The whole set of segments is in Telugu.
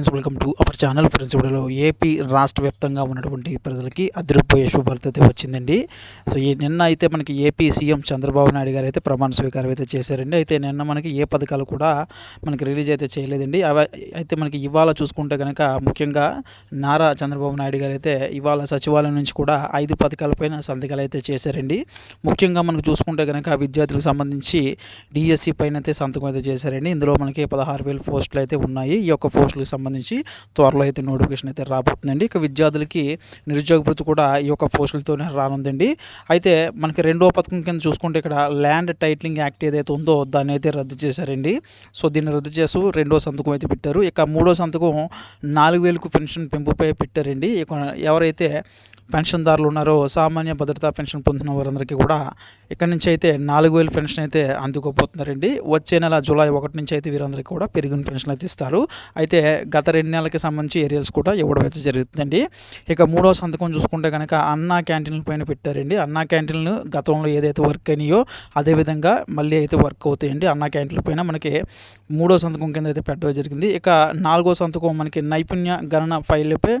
Friends welcome to our channel friends ఇప్పుడు ఏపీ రాష్ట్ర వ్యాప్తంగా ఉన్నటువంటి ప్రజలకి అదిరిపోయే శుభార్త అయితే వచ్చిందండి. సో ఈ నిన్న అయితే మనకి ఏపీ సీఎం చంద్రబాబు నాయుడు గారు అయితే ప్రమాణ స్వీకారం అయితే చేశారండి. అయితే నిన్న మనకి ఏ పథకాలు కూడా మనకి రిలీజ్ అయితే చేయలేదండి. అవి అయితే మనకి ఇవాళ చూసుకుంటే కనుక ముఖ్యంగా నారా చంద్రబాబు నాయుడు గారు అయితే ఇవాళ సచివాలయం నుంచి కూడా ఐదు పథకాలపైన సంతకాలు అయితే చేశారండి. ముఖ్యంగా మనకు చూసుకుంటే కనుక విద్యార్థులకు సంబంధించి డిఎస్సి పైన అయితే సంతకం అయితే చేశారండి. ఇందులో మనకి పదహారు వేల పోస్టులు అయితే ఉన్నాయి. ఈ యొక్క పోస్టులకు సంబంధించి త్వరలో అయితే నోటిఫికేషన్ అయితే రాబోతుందండి. ఇక విద్యార్థులకి నిరుద్యోగ భృతి కూడా ఈ యొక్క పోస్టులతోనే రానుందండి. అయితే మనకి రెండో పథకం కింద చూసుకుంటే ఇక్కడ ల్యాండ్ టైటిలింగ్ యాక్ట్ ఏదైతే ఉందో దాన్ని అయితే రద్దు చేశారండి. సో దీన్ని రద్దు చేస్తూ రెండో సంతకం అయితే పెట్టారు. ఇక మూడో సంతకం నాలుగు వేలకు పెన్షన్ పెంపుపై పెట్టారండి. ఇక ఎవరైతే పెన్షన్దారులు ఉన్నారో సామాన్య భద్రతా పెన్షన్ పొందిన వారందరికీ కూడా ఇక్కడ నుంచి అయితే నాలుగు వేలు పెన్షన్ అయితే అందుకోబోతున్నారండి. వచ్చే నెల జూలై ఒకటి నుంచి అయితే వీరందరికీ కూడా పెరిగిన పెన్షన్ అయితే ఇస్తారు. అయితే గత గత రెండు నెలలకి సంబంధించి ఏరియల్స్ కూడా ఇవ్వడం అయితే జరుగుతుందండి. ఇక మూడో సంతకం చూసుకుంటే కనుక అన్నా క్యాంటీన్ల పైన పెట్టారండి. అన్నా క్యాంటీన్లు గతంలో ఏదైతే వర్క్ అయినాయో అదేవిధంగా మళ్ళీ అయితే వర్క్ అవుతాయండి. అన్నా క్యాంటీన్ల పైన మనకి మూడో సంతకం కింద అయితే పెట్టడం జరిగింది. ఇక నాలుగో సంతకం మనకి నైపుణ్య గణన ఫైల్పై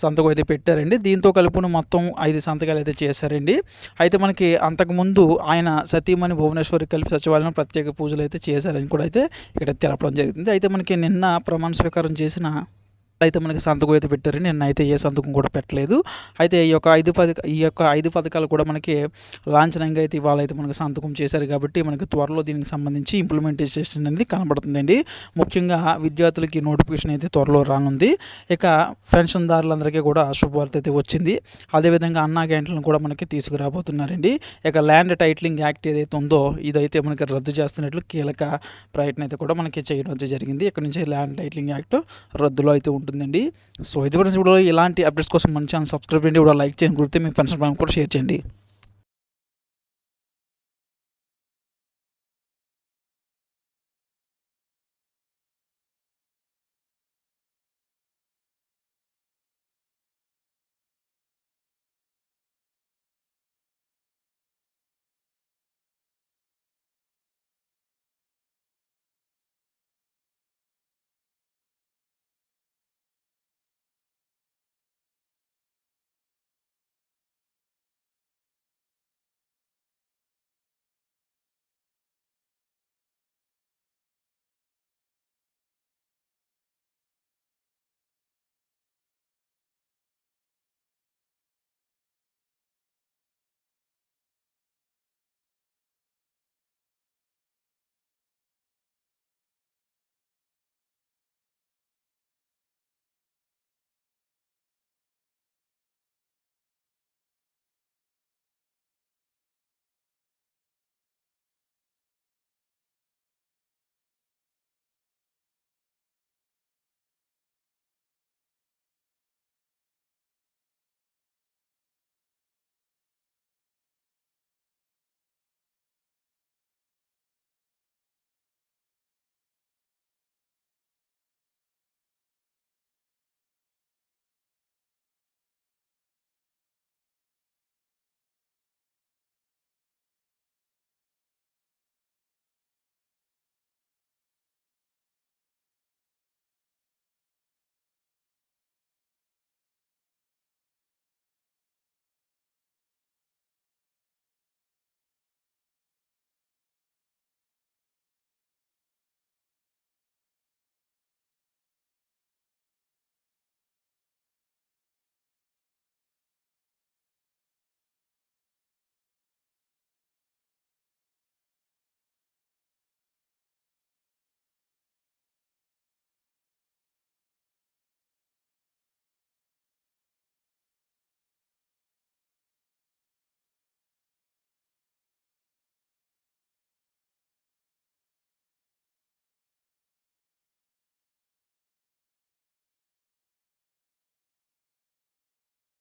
సంతకం అయితే పెట్టారండి. దీంతో కలుపును మొత్తం ఐదు సంతకాలు అయితే చేశారండి. అయితే మనకి అంతకుముందు ఆయన సతీమణి భువనేశ్వరి కలిపి సచివాలయం ప్రత్యేక పూజలు అయితే చేశారని కూడా అయితే ఇక్కడ తెలపడం జరిగింది. అయితే మనకి నిన్న ప్రమాణ స్వీకారం చేసి it's అయితే మనకి సంతకం అయితే పెట్టారు. నేను అయితే ఏ సంతకం కూడా పెట్టలేదు. అయితే ఈ యొక్క ఐదు పథక ఈ యొక్క ఐదు పథకాలు కూడా మనకి లాంఛనంగా అయితే ఇవాళ అయితే మనకి సంతకం చేశారు కాబట్టి మనకి త్వరలో దీనికి సంబంధించి ఇంప్లిమెంటేషన్ అనేది కనబడుతుందండి. ముఖ్యంగా విద్యార్థులకి నోటిఫికేషన్ అయితే త్వరలో రానుంది. ఇక పెన్షన్దారులందరికీ కూడా శుభవార్త అయితే వచ్చింది. అదేవిధంగా అన్నా క్యాంటీన్లు కూడా మనకి తీసుకురాబోతున్నారండి. ఇక ల్యాండ్ టైటిలింగ్ యాక్ట్ ఏదైతే ఉందో ఇదైతే మనకి రద్దు చేస్తున్నట్లు కీలక ప్రయత్నం అయితే కూడా మనకి చేయడం జరిగింది. ఇక్కడ నుంచి ల్యాండ్ టైటిలింగ్ యాక్ట్ రద్దులో అయితే ఉంటుంది. ఉంటుందండి. సో ఇది కూడా ఇలాంటి అప్డేట్స్ కోసం మంచి ఛానల్ సబ్స్క్రైబ్ చేయండి. కూడా లైక్ చేయండి. గుర్తే మీ ఫ్రెండ్స్ కూడా షేర్ చేయండి.